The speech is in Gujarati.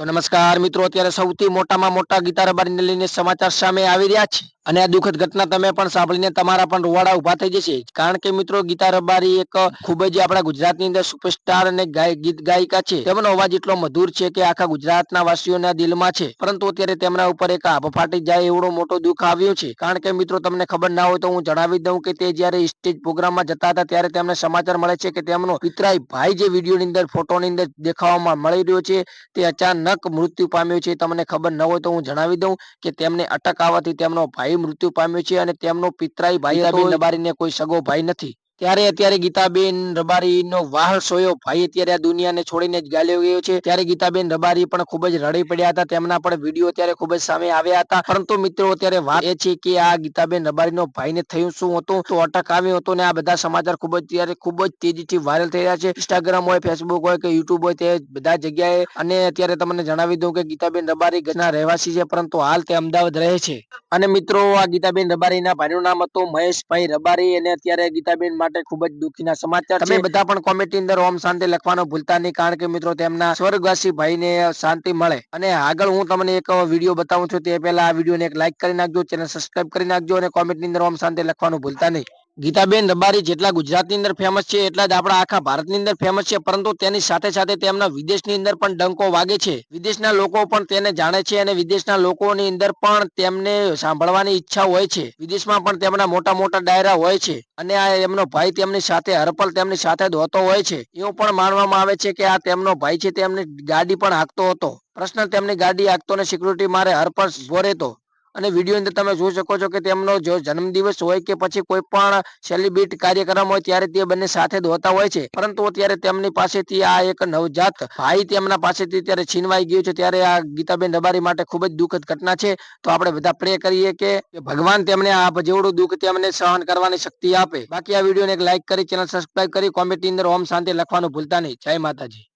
તો નમસ્કાર મિત્રો, અત્યારે સૌથી મોટામાં મોટા ગીતા રબારીને લઈને સમાચાર સામે આવી રહ્યા છે. અને આ દુઃખદ ઘટના તમે પણ સાંભળીને તમારા પણ રૂવાડા ઊભા થઈ જશે. કારણ કે મિત્રો, ગીતા રબારી એક ખૂબ જ આપણા ગુજરાતની અંદર સુપરસ્ટાર અને ગીત ગાયિકા છે. તેમનો અવાજ એટલો મધુર છે કે આખા ગુજરાતના વાસીઓના દિલમાં છે. પરંતુ અત્યારે તેમના ઉપર એક આભ ફાટી જાય એવડો મોટો દુઃખ આવ્યું છે. કારણ કે મિત્રો, તમને ખબર ના હોય તો હું જણાવી દઉં કે તે જ્યારે સ્ટેજ પ્રોગ્રામમાં જતા હતા ત્યારે તેમને સમાચાર મળે છે કે તેમનો પિતરાઈ ભાઈ જે વિડીયોની અંદર, ફોટોની અંદર દેખાવામાં મળી રહ્યો છે, તે અચાનક મૃત્યુ પામ્યો છે. તમને ખબર ન હોય તો હું જણાવી દઉં કે તેમને અટક આવવાથી તેમનો ભાઈ મૃત્યુ પામ્યો છે અને તેમનો પિતરાઈ ભાઈ રબારીને કોઈ સગો ભાઈ નથી. ત્યારે અત્યારે ગીતાબેન રબારીનો વાહ સોયો ભાઈ અત્યારે આ દુનિયાને છોડીને જ ગાલ્યો ગયો છે. ત્યારે ગીતાબેન રબારી પણ ખૂબ જ રડી પડ્યા હતા. તેમના પણ વીડિયો અત્યારે ખૂબ જ સામે આવ્યા હતા. પરંતુ મિત્રો, અત્યારે વાત એ છે કે આ ગીતાબેન રબારીનો ભાઈને થયું શું હતું? તો અટક આવ્યો હતો ને આ બધા સમાચાર ખૂબ જ ત્યારે ખૂબ જ તેજીથી વાયરલ થઈ રહ્યા છે. ઇન્સ્ટાગ્રામ હોય ફેસબુક હોય કે યુટ્યુબ હોય તે બધા જગ્યાએ. અને અત્યારે તમને જણાવી દઉં કે ગીતાબેન રબારી ગના રહેવાસી છે, પરંતુ હાલ તે અમદાવાદ રહે છે. અને મિત્રો, આ ગીતાબેન રબારીના ભાઈનું નામ હતું મહેશભાઈ રબારી. અને અત્યારે ગીતાબેન માટે ખૂબ જ દુઃખીના સમાચાર તમે બધા પણ કોમેન્ટની અંદર ઓમ શાંતિ લખવાનું ભૂલતા નહીં કારણ કે મિત્રો તેમના સ્વર્ગવાસી ભાઈને શાંતિ મળે. અને આગળ હું તમને એક વીડિયો બતાવું છું તે પહેલા આ વિડીયોને એક લાઈક કરી નાખજો ચેનલ સબસ્ક્રાઈબ કરી નાખજો અને કોમેન્ટની અંદર ઓમ શાંતિ લખવાનું ભૂલતા નહીં. ગીતાબેન રબારી જેટલા ગુજરાતની અંદર ફેમસ છે, એટલા જ આપણા આખા ભારતની અંદર ફેમસ છે, પરંતુ તેની સાથે સાથે તેમના વિદેશની અંદર પણ ડંકો વાગે છે. વિદેશના લોકો પણ તેને જાણે છે અને વિદેશના લોકોની અંદર પણ તેમને સાંભળવાની ઈચ્છા હોય છે. વિદેશમાં પણ તેમના મોટા મોટા ડાયરા હોય છે અને આ એમનો ભાઈ તેમની સાથે હરપલ તેમની સાથે હોતો હોય છે. એવું પણ માનવામાં આવે છે કે આ તેમનો ભાઈ છે, તેમની ગાડી પણ હાંકતો હતો. પ્રશ્ન, તેમની ગાડી હાંકતો ને સિક્યુરિટી મારે હરપલ રહેતો અને વીડિયો અંદર તમે જોઈ શકો છો કે તેમનો જો જન્મદિવસ હોય કે પછી કોઈ પણ સેલિબ્રિટ કાર્યક્રમ હોય ત્યારે તે બંને સાથે ધોતા હોય છે. પરંતુ અત્યારે તેમની પાસેથી આ એક નવજાત ભાઈ તેમના પાસેથી ત્યારે છીનવાઈ ગયું છે. ત્યારે આ ગીતાબેન રબારી માટે ખૂબ જ દુઃખદ ઘટના છે. તો આપણે બધા પ્રે કરીએ કે ભગવાન તેમને આ જેવડું દુઃખ તેમને સહન કરવાની શક્તિ આપે. બાકી આ વિડીયોને એક લાઈક કરી ચેનલ સબસ્ક્રાઇબ કરી કોમેન્ટની અંદર ઓમ શાંતિ લખવાનું ભૂલતા નહીં. જય માતાજી.